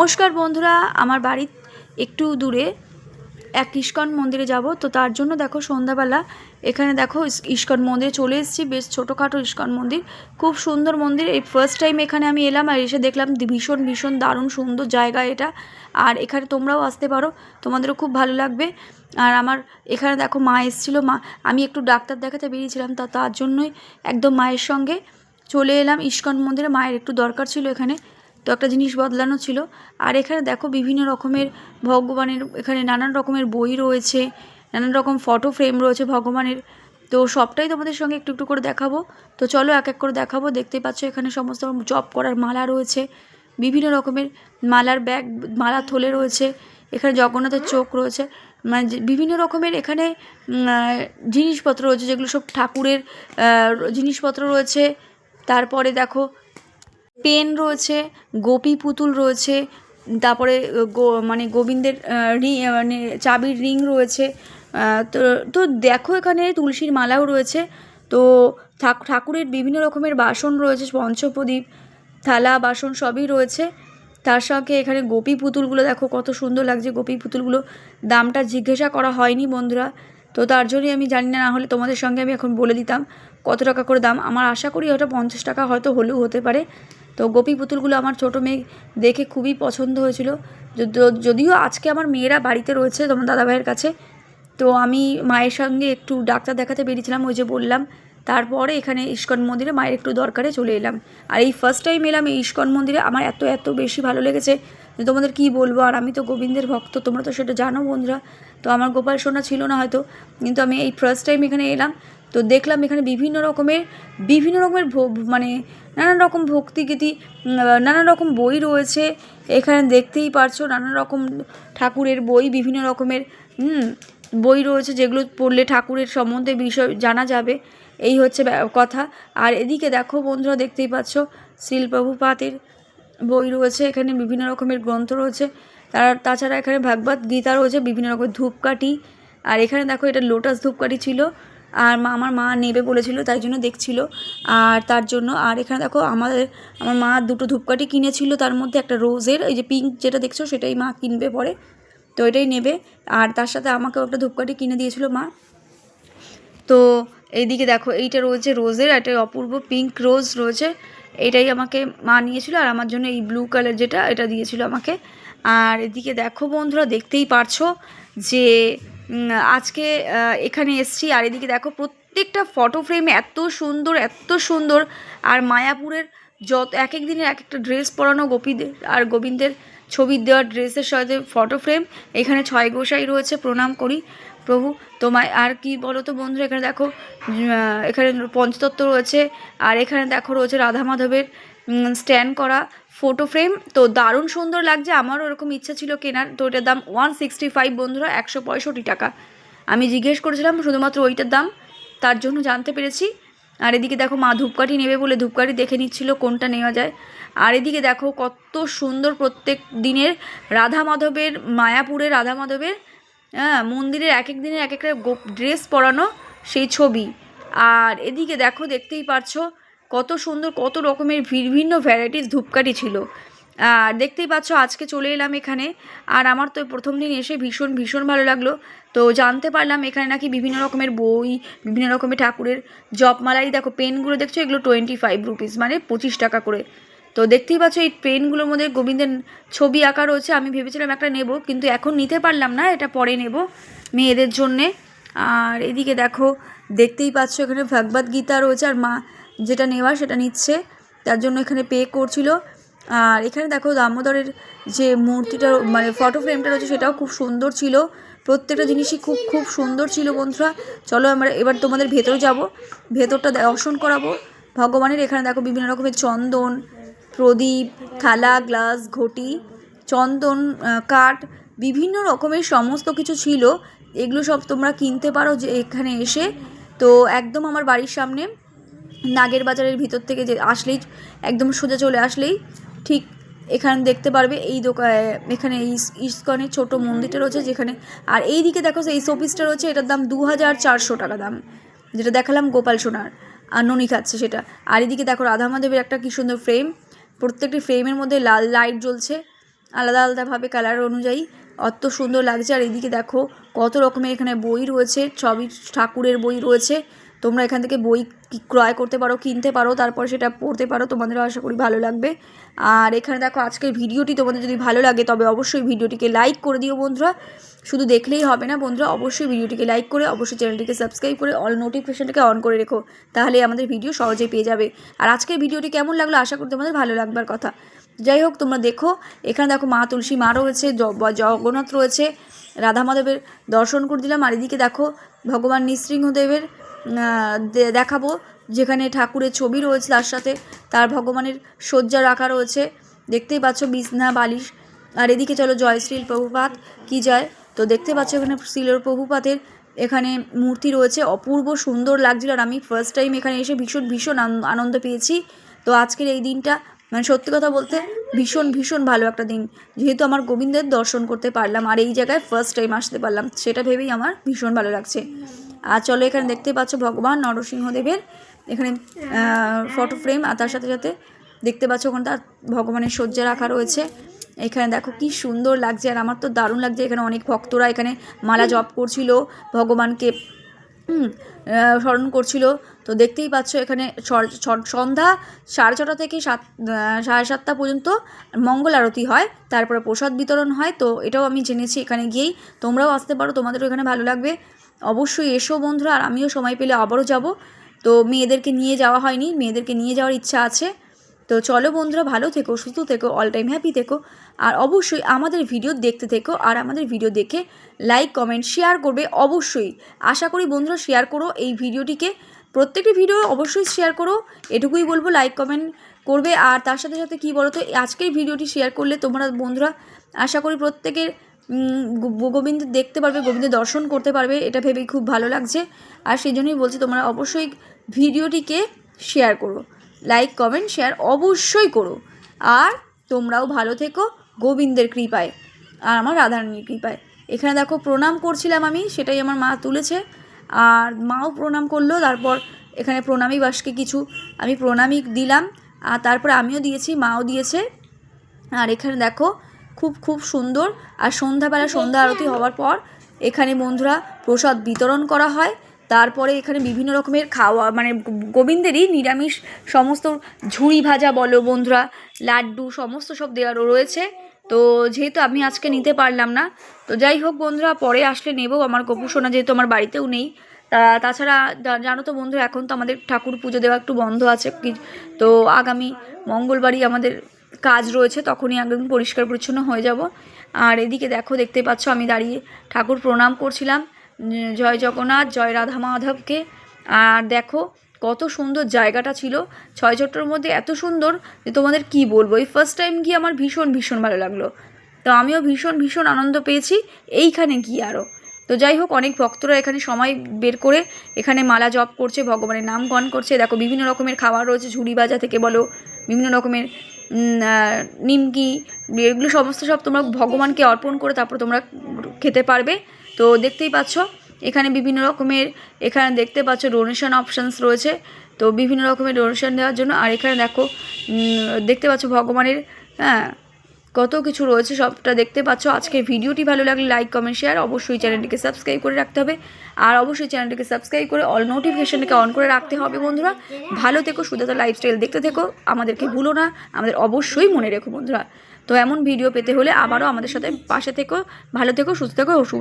নমস্কার বন্ধুরা, আমার বাড়ির একটু দূরে, এক ইস্কন মন্দিরে যাব। তো তার জন্য দেখো সন্ধ্যাবেলা এখানে দেখো ইস- ইস্কন মন্দিরে চলে এসেছি, বেশ ছোটোখাটো ইস্কন মন্দির। খুব সুন্দর মন্দির। এই ফার্স্ট টাইম এখানে আমি এলাম আর এসে দেখলাম ভীষণ ভীষণ দারুণ সুন্দর জায়গা এটা। আর এখানে তোমরাও আসতে পারো, তোমাদেরও খুব ভালো লাগবে। আর আমার এখানে দেখো মা এসেছিল, মা, আমি একটু ডাক্তার দেখাতে বেরিয়েছিলাম, তা, তার জন্যই একদম মায়ের সঙ্গে চলে এলাম ইস্কন মন্দিরে। মায়ের একটু দরকার ছিল এখানে। তো একটা জিনিস বদলানো ছিল। আর এখানে দেখো বিভিন্ন রকমের ভগবানের, এখানে নানান রকমের বই রয়েছে, নানান রকম ফটো ফ্রেম রয়েছে ভগবানের। তো সবটাই তোমাদের সঙ্গে একটু একটু করে দেখাবো। তো চলো এক এক করে দেখাবো। দেখতেই পাচ্ছ এখানে সমস্ত জব করার মালা রয়েছে, বিভিন্ন রকমের মালার ব্যাগ মালা থলে রয়েছে, এখানে জগন্নাথের চোখ রয়েছে। মানে বিভিন্ন রকমের এখানে জিনিসপত্র রয়েছে যেগুলো সব ঠাকুরের জিনিসপত্র রয়েছে। তারপরে দেখো পেন রয়েছে, গোপী পুতুল রয়েছে, তারপরে গো মানে গোবিন্দের রিং মানে চাবির রিং রয়েছে তো তো দেখো এখানে তুলসীর মালাও রয়েছে, তো ঠাক- ঠাকুরের বিভিন্ন রকমের বাসন রয়েছে, পঞ্চপ্রদীপ, থালা, বাসন সবই রয়েছে, তার সঙ্গে এখানে গোপী পুতুলগুলো দেখো কত সুন্দর লাগছে, গোপী পুতুলগুলো, দামটা জিজ্ঞাসা করা হয়নি বন্ধুরা, তো তার জন্যই আমি জানি না না হলে তোমাদের সঙ্গে আমি এখন বলে দিতাম, কত টাকা করে দাম, আমার আশা করি ওটা পঞ্চাশ টাকা হয়তো হলেও হতে পারে তো গোপী পুতুলগুলো আমার ছোটো মেয়ে দেখে খুবই পছন্দ হয়েছিল। যদিও আজকে আমার মেয়েরা বাড়িতে রয়েছে তোমার দাদাভাইয়ের কাছে, তো আমি মায়ের সঙ্গে একটু ডাক্তার দেখাতে বেরিয়েছিলাম, ওই যে বললাম। তারপরে এখানে ইস্কন মন্দিরে মায়ের একটু দরকারে চলে এলাম। আর এই ফার্স্ট টাইম এলাম এই ইস্কন মন্দিরে, আমার এত এত বেশি ভালো লেগেছে যে তোমাদের কি বলব, আর আমি তো গোবিন্দের ভক্ত, তোমরা তো সেটা জানো বন্ধুরা। তো আমার গোপাল সোনা ছিল না হয়তো, কিন্তু আমি এই ফার্স্ট টাইম এখানে এলাম। তো দেখলাম এখানে বিভিন্ন রকমের বিভিন্ন রকমের মানে নানান রকম ভক্তিগীতি নানান রকম বই রয়েছে। এখানে দেখতেই পারছ নানান রকম ঠাকুরের বই, বিভিন্ন রকমের বই রয়েছে যেগুলো পড়লে ঠাকুরের সম্বন্ধে বিষয় জানা যাবে। এই হচ্ছে কথা। আর এদিকে দেখো বন্ধুরা, দেখতেই পাচ্ছ শিলপ্রভুপাতের বই রয়েছে। এখানে বিভিন্ন রকমের গ্রন্থ রয়েছে। তার, তাছাড়া এখানে ভাগবত গীতা রয়েছে, বিভিন্ন রকমের ধূপকাঠি। আর এখানে দেখো এটা লোটাস ধূপকাঠি ছিল। আর মা, আমার মা নেবে বলেছিল, তাই জন্য দেখছিল। আর তার জন্য, আর এখানে দেখো, আমাদের, আমার মা দুটো ধূপকাঠি কিনেছিল, তার মধ্যে একটা রোজের, এই যে পিঙ্ক যেটা দেখছ, সেটাই মা কিনবে পরে। তো এটাই নেবে। আর তার সাথে আমাকেও একটা ধূপকাঠি কিনে দিয়েছিল মা। তো এইদিকে দেখো, এইটা রয়েছে রোজের একটা অপূর্ব পিঙ্ক রোজ রয়েছে। এটাই আমাকে মা নিয়েছিল, আর আমার জন্য এই ব্লু কালার যেটা, এটা দিয়েছিল আমাকে। আর এদিকে দেখো বন্ধুরা, দেখতেই পারছ যে আজকে এখানে এসছি। আর এদিকে দেখো, প্রত্যেকটা ফটো ফ্রেম এত সুন্দর এত সুন্দর। আর মায়াপুরের যত, এক এক দিনের এক একটা ড্রেস পরানো গোপীদের আর গোবিন্দের ছবি দেওয়া ড্রেসের সাথে ফটো ফ্রেম এখানে ছয় গোসাই রয়েছে, প্রণাম করি প্রভু তোমায়। আর কি বলো তো বন্ধুরা, এখানে দেখো এখানে পঞ্চতত্ত্ব রয়েছে। আর এখানে দেখো, রয়েছে রাধা মাধবের স্ট্যান্ড করা ফটো ফ্রেম তো দারুণ সুন্দর লাগছে। আমারও এরকম ইচ্ছা ছিল কেনার। তো এটার দাম ওয়ান সিক্সটি ফাইভ বন্ধুরা, একশো পঁয়ষট্টি টাকা। আমি জিজ্ঞেস করেছিলাম শুধুমাত্র ওইটার দাম। তার জন্য জানতে পেরেছি। আর এদিকে দেখো মা ধূপকাঠি নেবে বলে ধূপকাঠি দেখে নিচ্ছিল কোনটা নেওয়া যায়। আর এদিকে দেখো কত সুন্দর প্রত্যেক দিনের রাধা মাধবের, মায়াপুরে রাধা মাধবের হ্যাঁ মন্দিরের এক এক দিনের এক একটা ড্রেস পরানো সেই ছবি। আর এদিকে দেখো দেখতেই পারছ কত সুন্দর, কত রকমের বিভিন্ন ভ্যারাইটিস ধূপকাঠি ছিল। আর দেখতেই পাচ্ছ, আজকে চলে এলাম এখানে। আর আমার তো প্রথম দিন এসে ভীষণ ভীষণ ভালো লাগল। তো জানতে পারলাম এখানে নাকি বিভিন্ন রকমের বই, বিভিন্ন রকমের ঠাকুরের জপমালাই দেখো, পেনগুলো দেখছ? এগুলো টোয়েন্টি ফাইভ রুপিস মানে পঁচিশ টাকা করে। তো দেখতেই পাচ্ছ, এই পেনগুলোর মধ্যে গোবিন্দের ছবি আঁকা রয়েছে। আমি ভেবেছিলাম একটা নেব, কিন্তু এখন নিতে পারলাম না, এটা পরে নেব মেয়েদের জন্যে। আর এদিকে দেখো, দেখতেই পাচ্ছ, এখানে ভগবদ গীতা রয়েছে। আর মা যেটা নেওয়ার সেটা নিচ্ছে। তার জন্য এখানে পে করছিল। আর এখানে দেখো দামোদরের যে মূর্তিটা মানে ফটো ফ্রেমটা রয়েছে সেটাও খুব সুন্দর ছিল। প্রত্যেকটা জিনিসই খুব খুব সুন্দর ছিল বন্ধুরা। চলো আমরা এবার তোমাদের ভেতরে যাব। ভেতরটা দর্শন করাবো। ভগবানের এখানে দেখো বিভিন্ন রকমের চন্দন, প্রদীপ, থালা, গ্লাস, ঘটি, চন্দন কাঠ, বিভিন্ন রকমের সমস্ত কিছু ছিল। এগুলো সব তোমরা কিনতে পারো যে এখানে এসে। তো একদম আমার বাড়ির সামনে। নাগের বাজারের ভিতর থেকে যে আসলেই একদম সোজা চলে আসলেই ঠিক এখানে দেখতে পারবে এই দোকান এখানে ইস- ইস্কনের ছোট মন্দিরটা রয়েছে যেখানে, আর এই দিকে দেখো এই শোপিসটা রয়েছে, এটার দাম দু হাজার চারশো টাকা দাম, যেটা দেখালাম গোপাল সোনার, আর ননি খাচ্ছে সেটা। আর এদিকে দেখো রাধা মাধবের একটা কি সুন্দর ফ্রেম, প্রত্যেকটি ফ্রেমের মধ্যে লাল লাইট জ্বলছে, আলাদা আলাদাভাবে কালার অনুযায়ী, অত সুন্দর লাগছে। আর এদিকে দেখো কত রকমের এখানে বই রয়েছে সবই ঠাকুরের বই রয়েছে তোমরা এখান থেকে বই ক্রয় করতে পারো, কিনতে পারো, তারপর সেটা পড়তে পারো, তোমাদেরও আশা করি ভালো লাগবে। আর এখানে দেখো আজকের ভিডিওটি তোমাদের যদি ভালো লাগে, তবে অবশ্যই ভিডিওটিকে লাইক করে দিও বন্ধুরা। শুধু দেখলেই হবে না বন্ধুরা, অবশ্যই ভিডিওটিকে লাইক করে, অবশ্যই চ্যানেলটিকে সাবস্ক্রাইব করে, অল নোটিফিকেশনটাকে অন করে রেখো, তাহলে আমাদের ভিডিও সহজেই পেয়ে যাবে। আর আজকের ভিডিওটি কেমন লাগল আশা করি তোমাদের ভালো লাগবার কথা। যাই হোক, তোমরা দেখো, এখানে দেখো মা তুলসী মা রয়েছে জগন্নাথ রয়েছে, রাধা মাধবের দর্শন করে দিলাম। আর এদিকে দেখো ভগবান নৃসিংহদেবের দেখাবো। যেখানে ঠাকুরের ছবি রয়েছে, তার সাথে তার ভগবানের শয্যা রাখা রয়েছে। দেখতেই পাচ্ছ বিছনা, বালিশ। আর এদিকে চলো জয়শ্রীল প্রভুপাত। কি যায় তো দেখতে পাচ্ছ এখানে শ্রীল প্রভুপাতের এখানে মূর্তি রয়েছে। অপূর্ব সুন্দর লাগছিল। আর আমি ফার্স্ট টাইম এখানে এসে ভীষণ ভীষণ আন- আনন্দ পেয়েছি। তো আজকের এই দিনটা মানে সত্যি কথা বলতে ভীষণ ভীষণ ভালো একটা দিন। যেহেতু আমার গোবিন্দের দর্শন করতে পারলাম, আর এই জায়গায় ফার্স্ট টাইম আসতে পারলাম, সেটা ভেবেই আমার ভীষণ ভালো লাগছে। আর চলো এখানে দেখতে পাচ্ছ ভগবান নরসিংহদেবের এখানে ফটো ফ্রেম আর তার সাথে সাথে দেখতে পাচ্ছ ওখানে তার ভগবানের শয্যা রাখা রয়েছে। এখানে দেখো কি সুন্দর লাগছে, আর আমার তো দারুণ লাগছে এখানে অনেক ভক্তরা এখানে মালা জপ করছিল, ভগবানকে স্মরণ করছিল। তো দেখতেই পাচ্ছ এখানে সন্ধ্যা সাড়ে ছটা থেকে সাত সাড়ে সাতটা পর্যন্ত মঙ্গল আরতি হয়, তারপরে প্রসাদ বিতরণ হয়। তো এটাও আমি জেনেছি এখানে গিয়েই, তোমরাও আসতে পারো, তোমাদেরও এখানে ভালো লাগবে। অবশ্যই এসো বন্ধুরা, আর আমিও সময় পেলে আবারও যাব। তো মেয়েদেরকে নিয়ে যাওয়া হয়নি, মেয়েদেরকে নিয়ে যাওয়ার ইচ্ছা আছে। তো চলো বন্ধুরা, ভালো থেকো, সুস্থ থেকো অল টাইম হ্যাপি থেকো। আর অবশ্যই আমাদের ভিডিও দেখতে থেকো, আর আমাদের ভিডিও দেখে লাইক কমেন্ট শেয়ার করবে অবশ্যই। আশা করি বন্ধুরা শেয়ার করো এই ভিডিওটিকে প্রত্যেকটি ভিডিও অবশ্যই শেয়ার করো, এটুকুই বলব লাইক কমেন্ট করবে। আর তার সাথে সাথে কী বলো তো আজকের ভিডিওটি শেয়ার করলে তোমরা বন্ধুরা, আশা করি প্রত্যেকের গোবিন্দ দেখতে পারবে, গোবিন্দ দর্শন করতে পারবে, এটা ভেবেই খুব ভালো লাগছে। আর সেই জন্যই বলছি, তোমরা অবশ্যই ভিডিওটিকে শেয়ার করো। লাইক কমেন্ট শেয়ার অবশ্যই করো। আর তোমরাও ভালো থেকো গোবিন্দের কৃপায় আর আমার রাধারানীর কৃপায়। এখানে দেখো, প্রণাম করছিলাম আমি, সেটাই আমার মা তুলেছে। আর মাও প্রণাম করল, তারপর এখানে প্রণামী বাসকে কিছু আমি প্রণামী দিলাম। আর তারপর আমিও দিয়েছি, মাও দিয়েছে। আর এখানে দেখো খুব খুব সুন্দর। আর সন্ধ্যাবেলা সন্ধ্যা আরতি হওয়ার পর এখানে বন্ধুরা প্রসাদ বিতরণ করা হয়। তারপরে এখানে বিভিন্ন রকমের খাওয়া মানে গোবিন্দেরই নিরামিষ সমস্ত ঝুড়ি ভাজা বলো বন্ধুরা, লাড্ডু সমস্ত সব দেওয়া রয়েছে। তো যেহেতু আমি আজকে নিতে পারলাম না, তো যাই হোক বন্ধুরা, পরে আসলে নেব। আমার গোপুসোনা যেহেতু আমার বাড়িতেও নেই, তা তাছাড়া জানো তো বন্ধুরা, এখন তো আমাদের ঠাকুর পুজো দেওয়া একটু বন্ধ আছে। তো আগামী মঙ্গলবারই আমাদের কাজ রয়েছে, তখনই একদম পরিষ্কার পরিচ্ছন্ন হয়ে যাব। আর এদিকে দেখো, দেখতে পাচ্ছ আমি দাঁড়িয়ে ঠাকুর প্রণাম করছিলাম জয় জগন্নাথ, জয় রাধা মাধবকে। আর দেখো, কত সুন্দর জায়গাটা ছিল ছয় চট্টর মধ্যে এত সুন্দর যে তোমাদের কি বলব? এই ফার্স্ট টাইম গিয়ে আমার ভীষণ ভীষণ ভালো লাগল। তো আমিও ভীষণ ভীষণ আনন্দ পেয়েছি, এইখানে গিয়ে আরও তো যাই হোক, অনেক ভক্তরা এখানে সময় বের করে এখানে মালা জপ করছে, ভগবানের নাম গণ করছে। দেখো, বিভিন্ন রকমের খাবার রয়েছে, ঝুড়ি বাজা থেকে বলো, বিভিন্ন রকমের নিমকি, এগুলো সমস্ত সব তোমরা ভগবানকে অর্পণ করে তারপর তোমরা খেতে পারবে। তো দেখতেই পাচ্ছ, এখানে বিভিন্ন রকমের, এখানে দেখতে পাচ্ছ ডোনেশন অপশানস রয়েছে। তো বিভিন্ন রকমের ডোনেশন দেওয়ার জন্য, আর এখানে দেখো দেখতে পাচ্ছ ভগবানের হ্যাঁ কত কিছু রয়েছে সবটা দেখতে পাচ্ছ। আজকে ভিডিওটি ভালো লাগলে লাইক কমেন্ট শেয়ার অবশ্যই চ্যানেলটিকে সাবস্ক্রাইব করে রাখতে হবে। আর অবশ্যই চ্যানেলটিকে সাবস্ক্রাইব করে অল নোটিফিকেশনটাকে অন করে রাখতে হবে বন্ধুরা। ভালো থেকো সুদাতা লাইফস্টাইল দেখতে থেকো। আমাদেরকে ভুলো না, আমাদের অবশ্যই মনে রেখো বন্ধুরা। তো এমন ভিডিও পেতে হলে আবারও আমাদের সাথে পাশে থেকো। ভালো থেকো, সুস্থ থেকো শুভ